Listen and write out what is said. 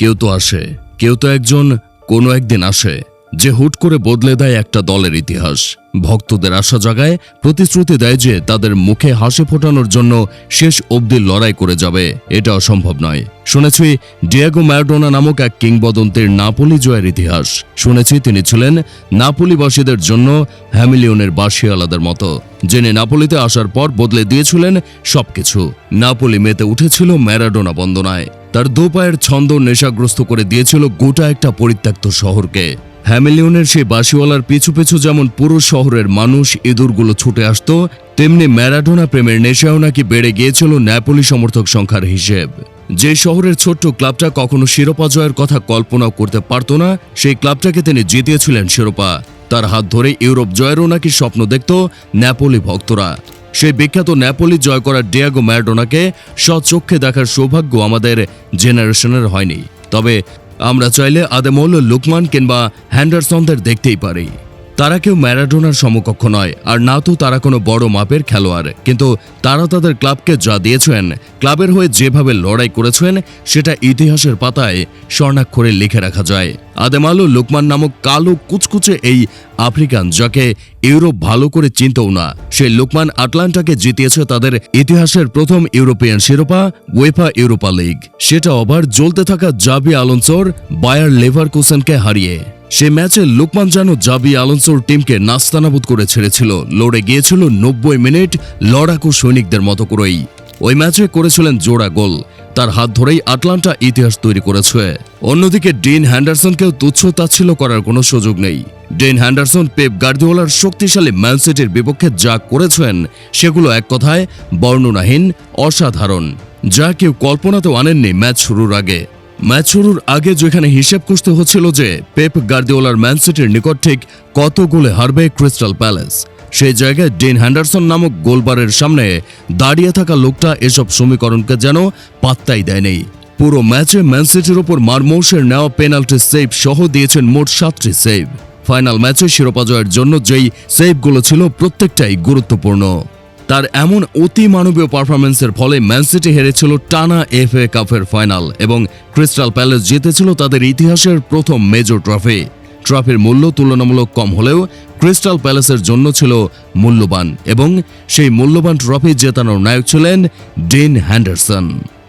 কেউ তো আসে, কেউ তো একজন, কোনো একদিন আসে, যে হুট করে বদলে দেয় একটা দলের ইতিহাস। ভক্তদের আশা জাগায়, প্রতিশ্রুতি দেয় যে তাদের মুখে হাসি ফোটানোর জন্য শেষ অবধি লড়াই করে যাবে। এটা অসম্ভব নয়। শুনেছি, ডিয়াগো ম্যারাডোনা নামক এক কিংবদন্তির নাপোলি জয়ের ইতিহাস। শুনেছি, তিনি ছিলেন নাপোলিবাসীদের জন্য হ্যামিলিয়নের বাসিয়ালাদের মতো। যিনি নাপোলিতে আসার পর বদলে দিয়েছিলেন সবকিছু। নাপোলি মেতে উঠেছিল ম্যারাডোনা বন্দনায়। তার দু পায়ের ছন্দ নেশাগ্রস্ত করে দিয়েছিল গোটা একটা পরিত্যক্ত শহরকে। হ্যামিলিয়নের সেই বাসিওয়ালার পিছু পিছু যেমন পুরো শহরের মানুষ ইঁদুরগুলো ছুটে আসত, তেমনি ম্যারাডোনা প্রেমের নেশাও নাকি বেড়ে গিয়েছিল ন্যাপোলি সমর্থক সংখ্যার হিসেব। যে শহরের ছোট্ট ক্লাবটা কখনো শিরোপা জয়ের কথা কল্পনাও করতে পারত না, সেই ক্লাবটাকে তিনি জিতিয়েছিলেন শিরোপা। তার হাত ধরে ইউরোপ জয়েরও নাকি স্বপ্ন দেখত ন্যাপোলি ভক্তরা। সেই বিখ্যাত ন্যাপোলি জয় করা ডিয়াগো ম্যারাডোনাকে স্বচক্ষে দেখার সৌভাগ্য আমাদের জেনারেশনের হয়নি। তবে আমরা চাইলে আদেমল, লুকমান কিংবা হ্যান্ডারসনদের দেখতেই পারি। তারা কেউ ম্যারাডোনার সমকক্ষ নয়, আর না তো তারা কোনো বড় মাপের খেলোয়াড়। কিন্তু তারা তাদের ক্লাবকে যা দিয়েছেন, ক্লাবের হয়ে যেভাবে লড়াই করেছেন, সেটা ইতিহাসের পাতায় স্বর্ণাক্ষরে লিখে রাখা যায়। আদেমালু লোকমান নামক কালো কুচকুচে এই আফ্রিকান, যাকে ইউরোপ ভালো করে চিনতও না সেই লোকমান আটলান্টাকে জিতিয়েছে তাদের ইতিহাসের প্রথম ইউরোপিয়ান শিরোপা ওয়েফা ইউরোপা লিগ। সেটা আবার জ্বলতে থাকা জাবি আলোনসোর, বায়ার লেভার লেভারকুসেনকে হারিয়ে। সে ম্যাচে লুকমান যেন জাবি আলোনসোর টিমকে নাস্তানাবুদ করে ছেড়েছিল। লড়ে গিয়েছিল নব্বই মিনিট লড়াকু সৈনিকদের মতো করেই। ওই ম্যাচে করেছিলেন জোড়া গোল। তার হাত ধরেই আটলান্টা ইতিহাস তৈরি করেছে। অন্যদিকে ডিন হ্যান্ডারসনকেও তুচ্ছ তাচ্ছিল্য করার কোনো সুযোগ নেই। ডিন হ্যান্ডারসন, পেপ গার্দিওলার শক্তিশালী ম্যানসিটির বিপক্ষে যা করেছেন, সেগুলো এক কথায় বর্ণনাহীন, অসাধারণ। যা কেউ কল্পনাতেও আনেননি ম্যাচ শুরুর আগে। ম্যাচ শুরুর আগে যেখানে হিসেব কষতে হচ্ছিল যে পেপ গার্দিওলার ম্যানসিটির নিকট ঠিক কত গোলে হারবে ক্রিস্টাল প্যালেস, সেই জায়গায় ডেন হ্যান্ডারসন নামক গোলবারের সামনে দাঁড়িয়ে থাকা লোকটা এসব সমীকরণকে যেন পাত্তাই দেয়নি। পুরো ম্যাচে ম্যানসিটির ওপর মারমৌসের নেওয়া পেনাল্টি সেভ সহ দিয়েছেন মোট সাতটি সেভ। ফাইনাল ম্যাচে শিরোপা জয়ের জন্য যেই সেভগুলো ছিল প্রত্যেকটাই গুরুত্বপূর্ণ। তার এমন অতি মানবীয় পারফরমেন্সের ফলে ম্যানসিটি হেরেছিল টানা এফ এ কাপের ফাইনাল এবং ক্রিস্টাল প্যালেস জিতেছিল তাদের ইতিহাসের প্রথম মেজর ট্রফি ট্রফির মূল্য তুলনামূলক কম হলেও ক্রিস্টাল প্যালেসের জন্য ছিল মূল্যবান এবং সেই মূল্যবান ট্রফি জেতানোর নায়ক ছিলেন ডিন হ্যান্ডারসন